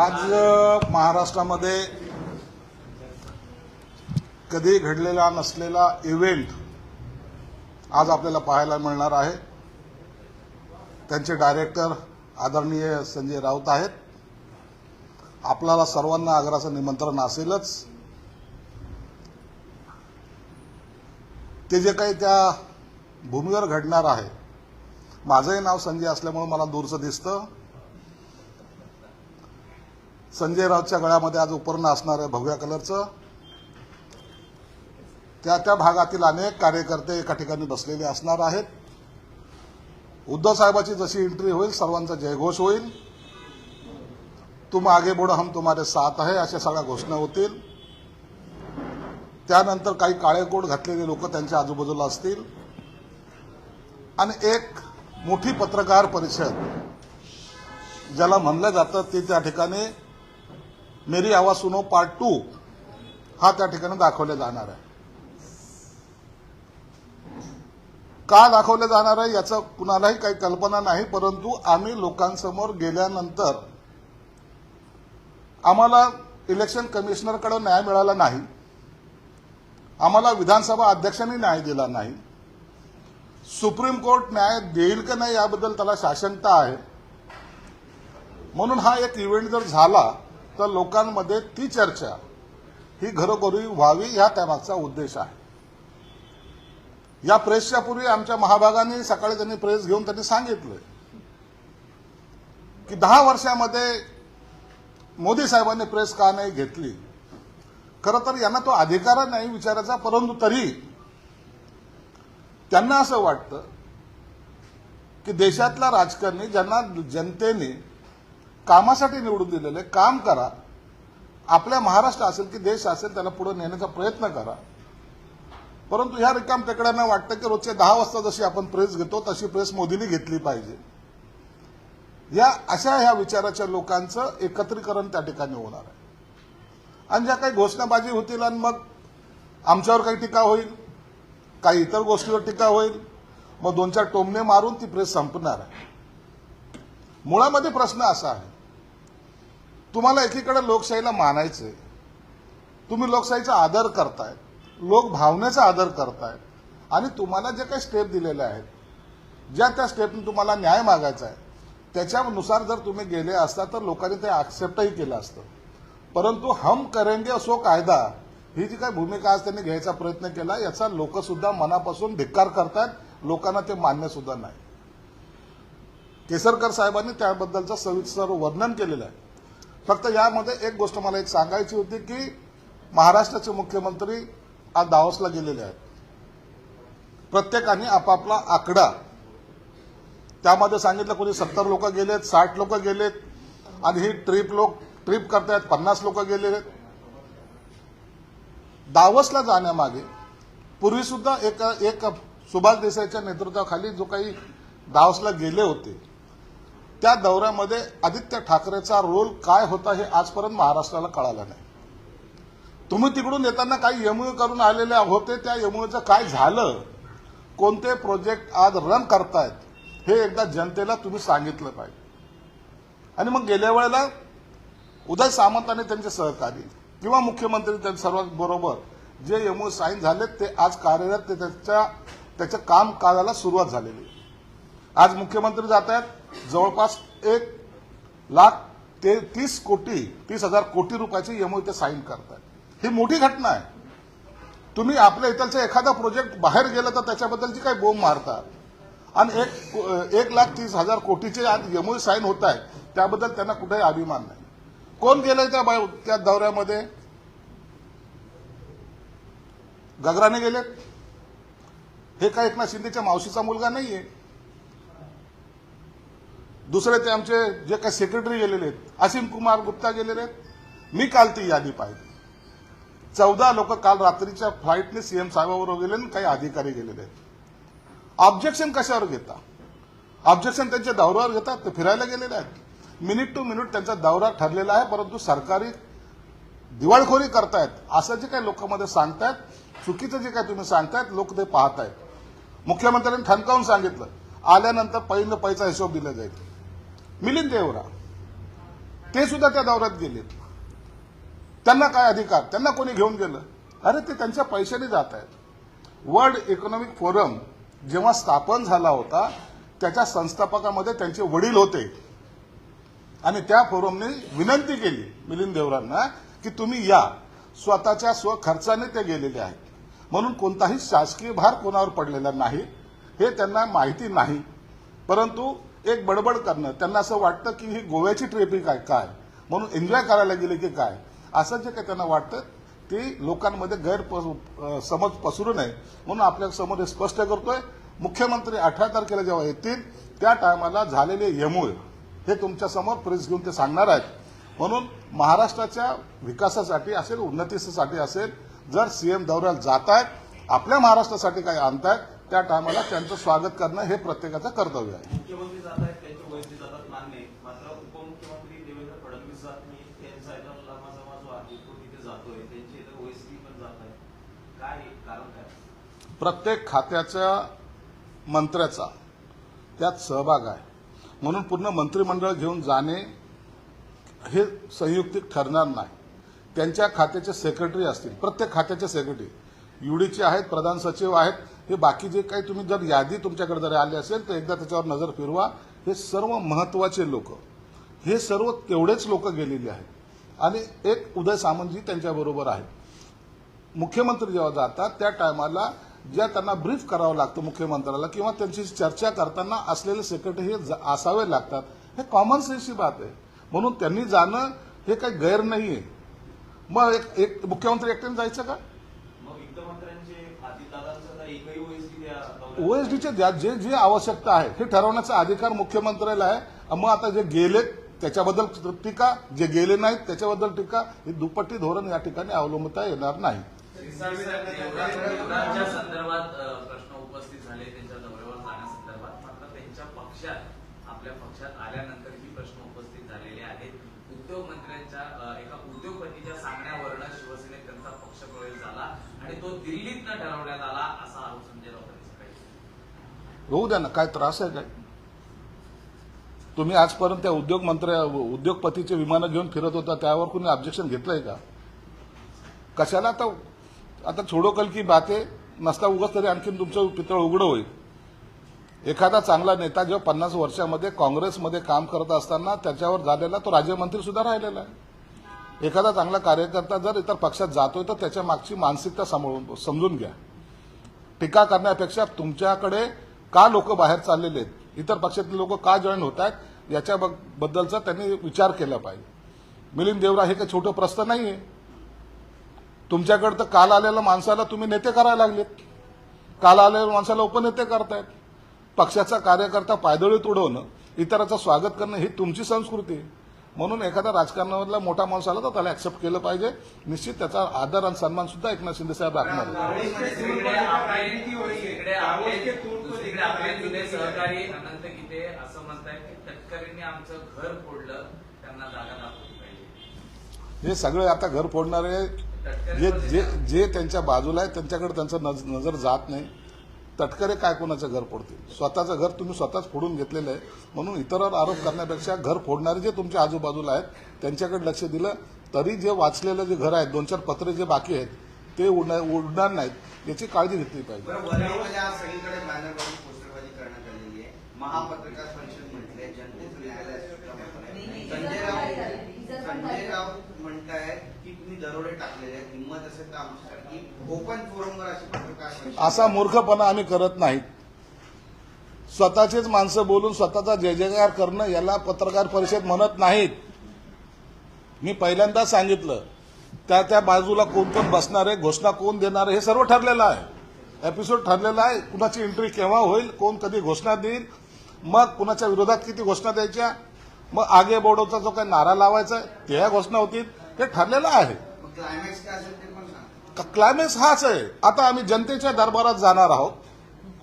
आज महाराष्ट्रामध्ये कधी घडलेला नसलेला इव्हेंट आज आपल्याला पाहायला मिळणार आहे. त्यांचे डायरेक्टर आदरणीय संजय राऊत आहेत. आपल्याला सर्वांना आग्राचं निमंत्रण असेलच. ते जे काही त्या भूमीवर घडणार आहे माझंही नाव संजय असल्यामुळे मला दूरचं दिसतं. संजय राऊतच्या गळ्यामध्ये आज उपर्ण असणार आहे भगव्या कलरचं. त्या त्या भागातील अनेक कार्यकर्ते एका ठिकाणी बसलेले असणार आहेत. उद्धव साहेबाची जशी एंट्री होईल सर्वांचा जयघोष होईल. तुम आगे बढ़ो हम तुम्हारे साथ आहे अशा सगळ्या घोषणा होतील. त्यानंतर काही काळे कोट घातलेले लोक त्यांच्या आजूबाजूला असतील. आणि एक मोठी पत्रकार परिषद ज्याला म्हणलं जातं ते त्या ठिकाणी मेरी आवाज सुनो पार्ट टू हा त्या ठिकाणी दाखवला जाणार आहे. का दाखवलं जाणार आहे याचं कुणालाही काही कल्पना नाही परंतु आम्ही लोकांसमोर गेल्यानंतर आम्हाला इलेक्शन कमिशनरकडे न्याय मिळाला नाही. आम्हाला विधानसभा अध्यक्षांनी न्याय दिला नाही. सुप्रीम कोर्ट न्याय देईल का नाही याबद्दल त्याला शासनता आहे. म्हणून हा एक इव्हेंट जर झाला तर लोकांमध्ये ती चर्चा ही घरोघरी व्हावी ह्या त्यामागचा उद्देश आहे. या प्रेसच्या पूर्वी आमच्या महाभागाने सकाळी त्यांनी प्रेस घेऊन त्यांनी सांगितलं की दहा वर्षामध्ये मोदी साहेबांनी प्रेस का नाही घेतली? खरं तर यांना तो अधिकार नाही विचारायचा परंतु तरी त्यांना असं वाटतं की देशातल्या राजकारणी ज्यांना जनतेने कामासाठी निवडून दिलेले काम करा. आपल्या महाराष्ट्र असेल की देश असेल त्याला पुढे नेण्याचा प्रयत्न करा. परंतु ह्या रिकाम टेकड्यांना वाटतं की रोजचे दहा वाजता जशी आपण प्रेस घेतो तशी प्रेस मोदींनी घेतली पाहिजे. या अशा ह्या विचाराच्या लोकांचं एकत्रीकरण त्या ठिकाणी होणार आहे. आणि ज्या काही घोषणाबाजी होतील आणि मग आमच्यावर काही टीका होईल काही इतर गोष्टीवर टीका होईल मग दोन चार टोमणे मारून ती प्रेस संपणार आहे. मुळामध्ये प्रश्न असा आहे. तुम्हाला एकीकडे लोकशाहीला मानायचंय. तुम्ही लोकशाहीचा आदर करताय. लोक भावनेचा आदर करताय. आणि तुम्हाला जे काही स्टेप दिलेले आहेत ज्या त्या स्टेपने तुम्हाला न्याय मागायचा आहे त्याच्यानुसार जर तुम्ही गेले असता तर लोकांनी ते ऍक्सेप्टही केलं असतं. परंतु हम करेंगे असो कायदा ही जी काही भूमिका आज त्यांनी घ्यायचा प्रयत्न केला याचा लोकसुद्धा मनापासून धिक्कार करतायत लोकांना ते मान्य सुद्धा नाही. केसरकर साहेबांनी त्याबद्दलचं सविस्तर वर्णन केलेलं आहे. फक्त यामध्ये एक गोष्ट मला एक सांगायची होती की महाराष्ट्राचे मुख्यमंत्री आज दावसला गेलेले आहेत. प्रत्येकाने आपापला आकडा. त्यामध्ये सांगितलं कोणी सत्तर लोक गेलेत साठ लोक गेलेत आणि ही ट्रिप लोक ट्रिप करतायत पन्नास लोक गेलेले आहेत दावसला जाण्यामागे पूर्वीसुद्धा एक एक सुभाष देसाईच्या नेतृत्वाखाली जो काही दावसला गेले होते त्या दौऱ्यामध्ये आदित्य ठाकरेचा रोल काय होता हे आजपर्यंत महाराष्ट्राला कळालं नाही तुम्ही तिकडून येताना काही यमुळ करून आलेले होते त्या यमुळेचं काय झालं कोणते प्रोजेक्ट आज रन करतायत हे एकदा जनतेला तुम्ही सांगितलं पाहिजे आणि मग गेल्या वेळेला उदय सामंत आणि त्यांचे सहकारी किंवा मुख्यमंत्री त्यांच्या सर्वांबरोबर जे यमुळे साईन झालेत ते आज कार्यरत ते त्याच्या त्याच्या काम काळाला सुरुवात झालेली आहे. आज मुख्यमंत्री जात आहेत. जवळपास एक लाख ते तीस कोटी तीस हजार कोटी रुपयाची एमओ ते साईन करतायत. ही मोठी घटना आहे. तुम्ही आपल्या इथलचा एखादा प्रोजेक्ट बाहेर गेलं तर त्याच्याबद्दलची काही बोंब मारता आणि एक एक लाख तीस हजार कोटीचे आज एमओ साईन होत आहेत. त्याबद्दल त्यांना कुठेही अभिमान नाही. कोण गेलंय त्या त्या दौऱ्यामध्ये? गगराने गेलेत. हे काय एकनाथ शिंदेच्या मावशीचा मुलगा नाहीये. दुसरे ते आमचे जे काही सेक्रेटरी गेलेले आहेत असीम कुमार गुप्ता गेलेले आहेत. मी काल ती यादी पाहिली. चौदा लोक काल रात्रीच्या फ्लाईटने सीएम साहेबाबरोबर गेले आणि काही अधिकारी गेलेले आहेत. ऑब्जेक्शन कशावर घेता? ऑब्जेक्शन त्यांच्या दौऱ्यावर घेतात ते फिरायला गेलेले आहेत. मिनिट टू मिनिट त्यांचा दौरा ठरलेला आहे परंतु सरकारी दिवाळखोरी करतायत. असं जे काही लोकांमध्ये सांगतायत चुकीचं जे काही तुम्ही सांगतायत लोक ते पाहतायत. मुख्यमंत्र्यांनी ठणकावून सांगितलं. आल्यानंतर पहिलं पैसा हिशोब दिला जाईल. मिलिंद देवरा. ते सुद्धा त्या दौऱ्यात गेलेत. त्यांना काय अधिकार? त्यांना कोणी घेऊन गेलं? अरे ते त्यांच्या पैशाने जात आहेत. वर्ल्ड इकॉनॉमिक फोरम जेव्हा स्थापन झाला होता त्याच्या संस्थापकामध्ये त्यांचे वडील होते. आणि त्या फोरमने विनंती केली मिलिंद देवरांना की तुम्ही या. स्वतःच्या स्वखर्चाने ते गेलेले आहेत. म्हणून कोणताही शासकीय भार कोणावर पडलेला नाही. हे त्यांना माहिती नाही. परंतु एक बडबड करणं त्यांना असं वाटतं की ही गोव्याची ट्रिप आहे काय? म्हणून एन्जॉय करायला गेले की काय? असं जे काही त्यांना वाटतं ते लोकांमध्ये गैर समज पसरू नये. म्हणून आपल्यासमोर हे स्पष्ट करतोय. मुख्यमंत्री अठरा तारखेला जेव्हा येतील त्या टायमाला झालेले यमुळ हे तुमच्यासमोर प्रेस घेऊन ते सांगणार आहेत. म्हणून महाराष्ट्राच्या विकासासाठी असेल उन्नतीसाठी असेल जर सीएम दौऱ्याला जात आहेत आपल्या महाराष्ट्रासाठी काही आणतायत त्या टायमाला त्यांचं स्वागत करणं हे प्रत्येकाचं कर्तव्य आहे. मुख्यमंत्री जातात मान्य मात्र उपमुख्यमंत्री देवेंद्र फडणवीस जात नाही त्यांचा इथं लांबा समाज जो आहे तो तिथे जातोय. त्यांची इथं वयस्करी पण जात आहे काय कारण काय? प्रत्येक खात्याच्या मंत्र्याचा त्यात सहभाग आहे. म्हणून पूर्ण मंत्रिमंडळ घेऊन जाणे हे संयुक्तिक ठरणार नाही. त्यांच्या खात्याचे सेक्रेटरी असतील. प्रत्येक खात्याचे सेक्रेटरी. युडीचे आहेत प्रधान सचिव आहेत. हे बाकी जे काही तुम्ही जर यादी तुमच्याकडे जर आली असेल तर एकदा त्याच्यावर नजर फिरवा. हे सर्व महत्त्वाचे लोक हे सर्व तेवढेच लोक गेलेले आहेत. आणि एक उदय सामंतजी त्यांच्याबरोबर आहेत. मुख्यमंत्री जेव्हा जातात त्या टायमाला ज्या त्यांना ब्रीफ करावं लागतं मुख्यमंत्र्याला किंवा त्यांची चर्चा करताना असलेले सेक्रेटरी हे असावे लागतात हे कॉमन सेन्सची बात आहे. म्हणून त्यांनी जाणं हे काही गैर नाही आहे मग एक एक मुख्यमंत्री एकट्याने जायचं का? अजितदादांचं द्या जे जे आवश्यकता आहे हे ठरवण्याचा अधिकार मुख्यमंत्र्याला आहे. मग आता जे गेलेत त्याच्याबद्दल टीका जे गेले नाहीत त्याच्याबद्दल टीका हे दुपट्टी धोरण या ठिकाणी अवलंबता येणार नाही. संदर्भात प्रश्न उपस्थित झाले त्यांच्या दौऱ्यावर जाण्यासंदर्भात. मात्र त्यांच्या पक्षात आपल्या पक्षात आल्यानंतर प्रश्न उपस्थित झालेले आहेत उद्योगमंत्र्यांच्या एका उद्योगपतीच्या सांगण्यावरनं शिवसेनेत त्यांचा पक्ष प्रवेश झाला आणि तो दिल्लीत न ठरवण्यात आला असा आरोप संजय राऊतांनी सकाळी होऊ द्या ना काय त्रास आहे काय? तुम्ही आजपर्यंत त्या उद्योगमंत्र्या उद्योगपतीचे विमानं घेऊन फिरत होता त्यावर कुणी ऑब्जेक्शन घेतलंय का? कशाला आता आता छोडो कल की बाते नसता उगाच तरी आणखीन तुमचं पितळ उघडं होईल. एखादा चांगला नेता जेव्हा पन्नास वर्षामध्ये काँग्रेसमध्ये काम करत असताना त्याच्यावर झालेला तो राज्यमंत्री सुद्धा राहिलेला आहे. एखादा चांगला कार्यकर्ता जर इतर पक्षात जातोय तर त्याच्या मागची मानसिकता सांभाळून समजून घ्या. टीका करण्यापेक्षा तुमच्याकडे का लोक बाहेर चाललेले आहेत? इतर पक्षातले लोक का जॉईन होत आहेत? याच्या त्यांनी विचार केला पाहिजे. मिलिंद देवरा हे काही छोटं प्रश्न आहे तुमच्याकडे तर काल आलेल्या माणसाला तुम्ही नेते करायला लागलेत. काल आलेल्या माणसाला उपनेते करतायत. पक्षाचा कार्यकर्ता पायदळी तुडवणं इतराचं स्वागत करणं ही तुमची संस्कृती. आहे म्हणून एखाद्या राजकारणामधला मोठा माणूस आला तर त्याला ऍक्सेप्ट केलं पाहिजे. निश्चित त्याचा आदर आणि सन्मान सुद्धा एकनाथ शिंदे साहेब राखणार हे सगळे आता घर फोडणारे जे जे जे त्यांच्या बाजूला आहे त्यांच्याकडे त्यांचं नज- नजर जात नाही. तटकरे काय कोणाचं घर फोडतील? स्वतःचं घर तुम्ही स्वतःच फोडून घेतलेलं आहे. म्हणून इतरांवर आरोप करण्यापेक्षा घर फोडणारे जे तुमच्या आजूबाजूला आहेत त्यांच्याकडे लक्ष दिलं तरी जे वाचलेलं जे घर आहेत दोन चार पत्रे जे बाकी आहेत ते उडणार उडणार नाहीत. याची काळजी घेतली पाहिजे. महापत्रकार परिषद म्हटले जनतेचं न्यायालय. संजय म्हणतायत दरोडे टाकलेले आहेत हिंमत असेल तर आमच्यासाठी ओपन फोरमवर अशी पत्रकार असा मूर्खपणा आम्ही करत नाहीत. स्वतःचेच माणसं बोलून स्वतःचा जय जयकार करणं याला पत्रकार परिषद म्हणत नाहीत. मी पहिल्यांदाच सांगितलं त्या त्या बाजूला कोण कोण बसणार आहे घोषणा कोण देणार आहे हे सर्व ठरलेलं आहे. एपिसोड ठरलेला आहे कुणाची एंट्री केव्हा होईल कोण कधी घोषणा देईल मग कुणाच्या विरोधात किती घोषणा द्यायच्या मग आगे बोडवचा जो काही नारा लावायचा आहे त्या घोषणा होतील हे ठरलेलं आहे. क्लायमॅक्स काय असेल ते पण सांगा. क्लायमेक्स हाच आहे. आता आम्ही जनतेच्या दरबारात जाणार आहोत.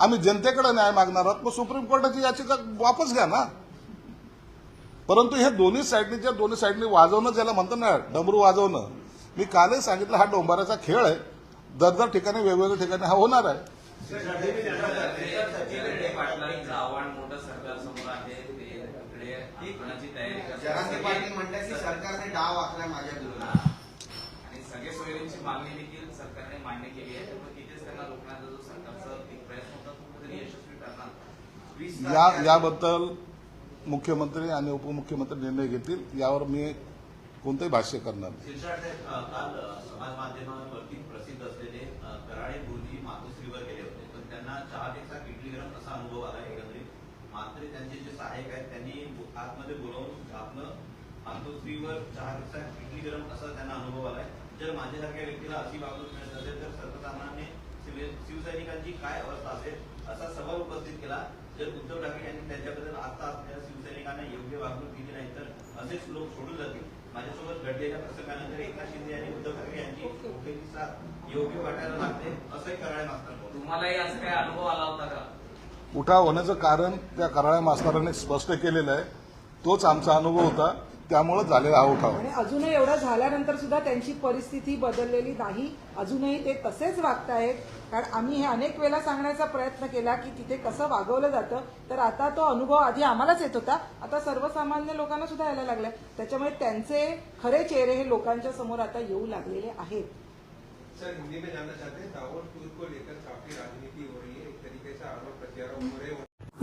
आम्ही जनतेकडे न्याय मागणार आहोत. मग सुप्रीम कोर्टाची याचिका वापस घ्या ना. परंतु हे दोन्ही साईडनी जे दोन्ही साईडनी वाजवणं ज्याला म्हणतो ना डमरू वाजवणं मी कालही सांगितलं हा डोंबाराचा खेळ आहे. दर दर ठिकाणी वेगवेगळ्या ठिकाणी हा होणार आहे. जयंत पाटलांचं आव्हान मोठं सरकार समोर आहे ते इकडे आंदोलनाची तयारी करतात. जरांगे सगळे- पाटील म्हणतात की सरकारने डाव आखला माझ्या विरोधात आणि सगळे सोयरींची मागणी देखील सरकारने मान्य केली आहे. त्यामुळे तिथेच त्यांना रोखण्याचा जो सरकारचा प्रयत्न होता तो कुठेतरी यशस्वी ठरणार. वीस या याबद्दल मुख्यमंत्री आणि उपमुख्यमंत्री निर्णय घेतील यावर मी कोणतेही भाष्य करणार काल समाज माध्यमांवरती प्रसिद्ध असलेले कराळे गुरुजी मातोश्रीवर गेले होते. पण त्यांना चहा पेक्षा किटली गरम असा अनुभव आला एकंदरीत. मात्र त्यांचे जे सहाय्यक आहेत त्यांनी आतमध्ये बोलावून आपलं मातोश्रीवर चहा पेक्षा किटली गरम असा त्यांना अनुभव आलाय. जर माझ्यासारख्या व्यक्तीला अशी वागणूक मिळत असेल तर सर्वसामान्य शिव- शिवसैनिकांची काय अवस्था असेल असा सवाल उपस्थित केला. जर उद्धव ठाकरे यांनी त्यांच्याबद्दल आता असलेल्या शिवसैनिकांना योग्य वागणूक दिली नाही तर असेच लोक सोडून जातील. माझ्यासोबत घडलेल्या प्रसंगानंतर एकनाथ शिंदे आणि उद्धव ठाकरे यांची डोक्याची साथ योग्य वाटायला लागते असंही करायला मागतात तुम्हालाही असं काही अनुभव आला होता का? उठाव होण्याचं कारण त्या कराळ्या मास्तरांनी स्पष्ट केलेलं आहे. तोच आमचा अनुभव होता. त्यामुळे झालेला हा उठाव. आणि अजूनही एवढं झाल्यानंतर सुद्धा त्यांची परिस्थिती बदललेली नाही. अजूनही ते तसेच वागतायत कारण आम्ही हे अनेक वेळा सांगण्याचा प्रयत्न केला की तिथे कसं वागवलं जातं. तर आता तो अनुभव आधी आम्हालाच येत होता. आता सर्वसामान्य लोकांना सुद्धा यायला लागलाय. त्याच्यामुळे त्यांचे खरे चेहरे हे लोकांच्या समोर आता येऊ लागलेले आहेत. सर हिंदी में जानना चाहते हैं दावोस को लेकर काफी राजनीति हो रही है. एक तरीके से आरोप प्रत्यारोप हो रहे हैं.